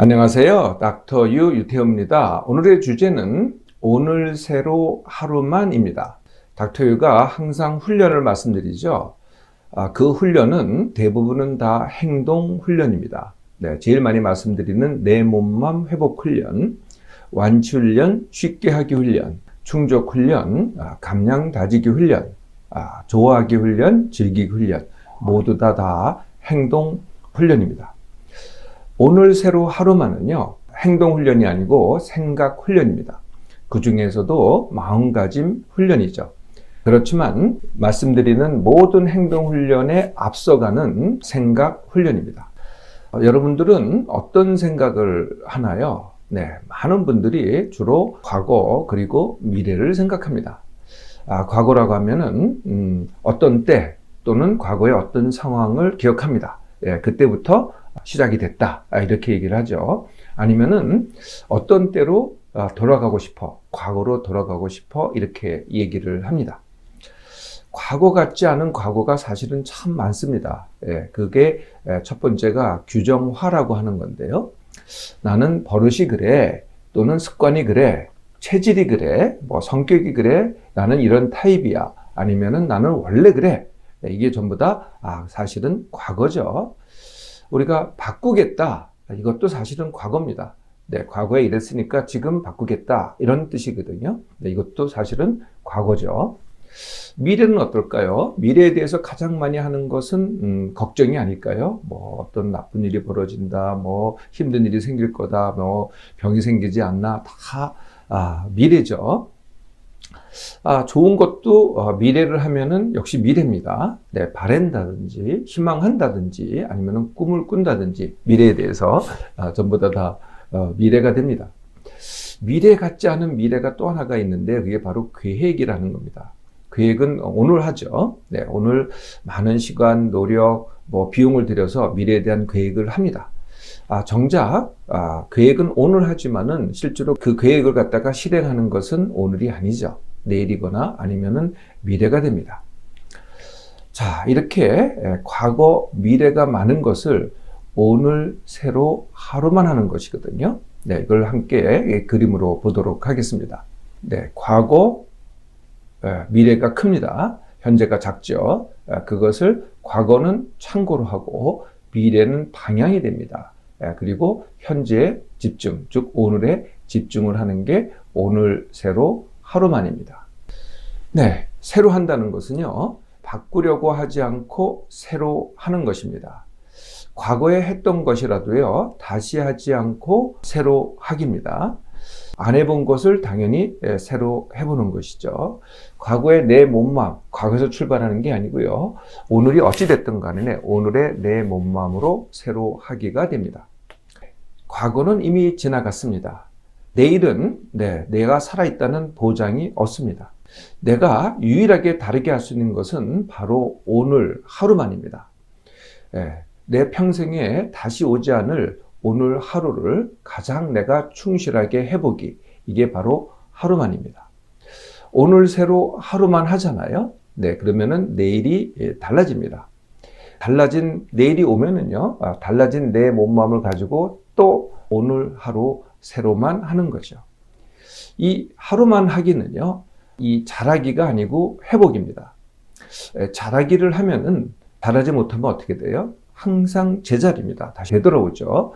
안녕하세요. 닥터 유 유태우입니다. 오늘의 주제는 오늘 새로 하루만입니다. 닥터 유가 항상 훈련을 말씀드리죠. 아, 그 훈련은 대부분은 다 행동 훈련입니다. 네, 제일 많이 말씀드리는 내 몸맘 회복 훈련, 완치 훈련, 쉽게 하기 훈련, 충족 훈련, 아, 감량 다지기 훈련, 아, 좋아하기 훈련, 즐기기 훈련, 모두 다다 행동 훈련입니다. 오늘 새로 하루만은요, 행동 훈련이 아니고 생각 훈련입니다. 그 중에서도 마음가짐 훈련이죠. 그렇지만 말씀드리는 모든 행동 훈련에 앞서가는 생각 훈련입니다. 어, 여러분들은 어떤 생각을 하나요? 네, 많은 분들이 주로 과거 그리고 미래를 생각합니다. 아, 과거라고 하면은 음, 어떤 때 또는 과거의 어떤 상황을 기억합니다. 예, 그때부터 시작이 됐다. 아, 이렇게 얘기를 하죠. 아니면은 어떤 때로 아, 돌아가고 싶어. 과거로 돌아가고 싶어. 이렇게 얘기를 합니다. 과거 같지 않은 과거가 사실은 참 많습니다. 예, 그게 예, 첫 번째가 규정화라고 하는 건데요. 나는 버릇이 그래. 또는 습관이 그래. 체질이 그래. 뭐 성격이 그래. 나는 이런 타입이야. 아니면은 나는 원래 그래. 예, 이게 전부 다 아, 사실은 과거죠. 우리가 바꾸겠다. 이것도 사실은 과거입니다. 네, 과거에 이랬으니까 지금 바꾸겠다. 이런 뜻이거든요. 네, 이것도 사실은 과거죠. 미래는 어떨까요? 미래에 대해서 가장 많이 하는 것은 음, 걱정이 아닐까요? 뭐 어떤 나쁜 일이 벌어진다, 뭐 힘든 일이 생길 거다, 뭐 병이 생기지 않나 다 아, 미래죠. 아, 좋은 것도 어, 미래를 하면은 역시 미래입니다. 네, 바랜다든지 희망한다든지 아니면은 꿈을 꾼다든지 미래에 대해서 아, 전부 다, 다 어, 미래가 됩니다. 미래 같지 않은 미래가 또 하나가 있는데 그게 바로 계획이라는 겁니다. 계획은 오늘 하죠. 네, 오늘 많은 시간, 노력, 뭐 비용을 들여서 미래에 대한 계획을 합니다. 아, 정작 아, 계획은 오늘 하지만은 실제로 그 계획을 갖다가 실행하는 것은 오늘이 아니죠. 내일이거나 아니면은 미래가 됩니다. 자, 이렇게 과거, 미래가 많은 것을 오늘 새로 하루만 하는 것이거든요. 네, 이걸 함께 그림으로 보도록 하겠습니다. 네, 과거, 미래가 큽니다. 현재가 작죠. 그것을 과거는 참고로 하고 미래는 방향이 됩니다. 그리고 현재에 집중, 즉 오늘에 집중을 하는 게 오늘 새로 하루 만입니다. 네, 새로 한다는 것은요, 바꾸려고 하지 않고 새로 하는 것입니다. 과거에 했던 것이라도요, 다시 하지 않고 새로 하기입니다. 안 해본 것을 당연히 예, 새로 해보는 것이죠. 과거의 내 몸맘, 과거에서 출발하는 게 아니고요. 오늘이 어찌됐든 간에 오늘의 내 몸맘으로 새로 하기가 됩니다. 과거는 이미 지나갔습니다. 내일은 네, 내가 살아있다는 보장이 없습니다. 내가 유일하게 다르게 할 수 있는 것은 바로 오늘 하루만입니다. 예, 내 평생에 다시 오지 않을 오늘 하루를 가장 내가 충실하게 해보기. 이게 바로 하루만입니다. 오늘 새로 하루만 하잖아요. 네, 그러면은 내일이 예, 달라집니다. 달라진 내일이 오면은요, 아, 달라진 내 몸마음을 가지고 또 오늘 하루 새로만 하는 거죠. 이 하루만 하기는요, 이 잘하기가 아니고 회복입니다. 잘하기를 하면은 잘하지 못하면 어떻게 돼요? 항상 제자리입니다. 다시 되돌아오죠.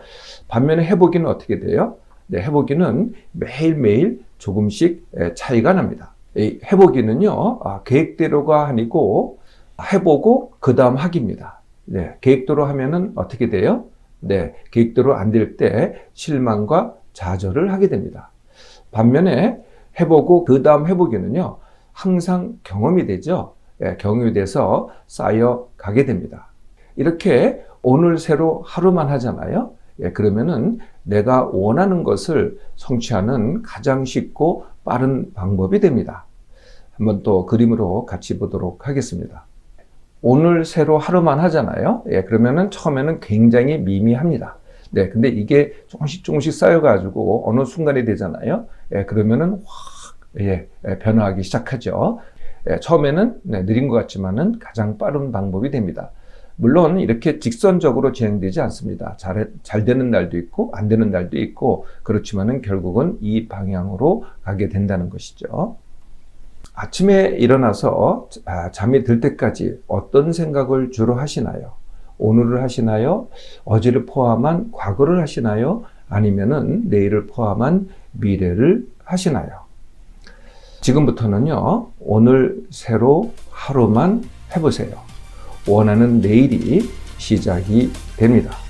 반면에 해보기는 어떻게 돼요? 네, 해보기는 매일매일 조금씩 차이가 납니다. 해보기는요, 아, 계획대로가 아니고 해보고 그 다음 하기입니다. 네, 계획대로 하면은 어떻게 돼요? 네, 계획대로 안 될 때 실망과 좌절을 하게 됩니다. 반면에 해보고 그 다음 해보기는요, 항상 경험이 되죠. 예, 경험이 돼서 쌓여 가게 됩니다. 이렇게 오늘 새로 하루만 하잖아요. 예, 그러면은 내가 원하는 것을 성취하는 가장 쉽고 빠른 방법이 됩니다. 한번 또 그림으로 같이 보도록 하겠습니다. 오늘 새로 하루만 하잖아요. 예, 그러면은 처음에는 굉장히 미미합니다. 네, 근데 이게 조금씩 조금씩 쌓여가지고 어느 순간이 되잖아요. 예, 그러면은 확, 예, 예, 변화하기 시작하죠. 예, 처음에는 네, 느린 것 같지만은 가장 빠른 방법이 됩니다. 물론 이렇게 직선적으로 진행되지 않습니다. 잘, 잘 되는 날도 있고 안 되는 날도 있고 그렇지만은 결국은 이 방향으로 가게 된다는 것이죠. 아침에 일어나서 아, 잠이 들 때까지 어떤 생각을 주로 하시나요? 오늘을 하시나요? 어제를 포함한 과거를 하시나요? 아니면은 내일을 포함한 미래를 하시나요? 지금부터는요, 오늘 새로 하루만 해보세요. 원하는 내일이 시작이 됩니다.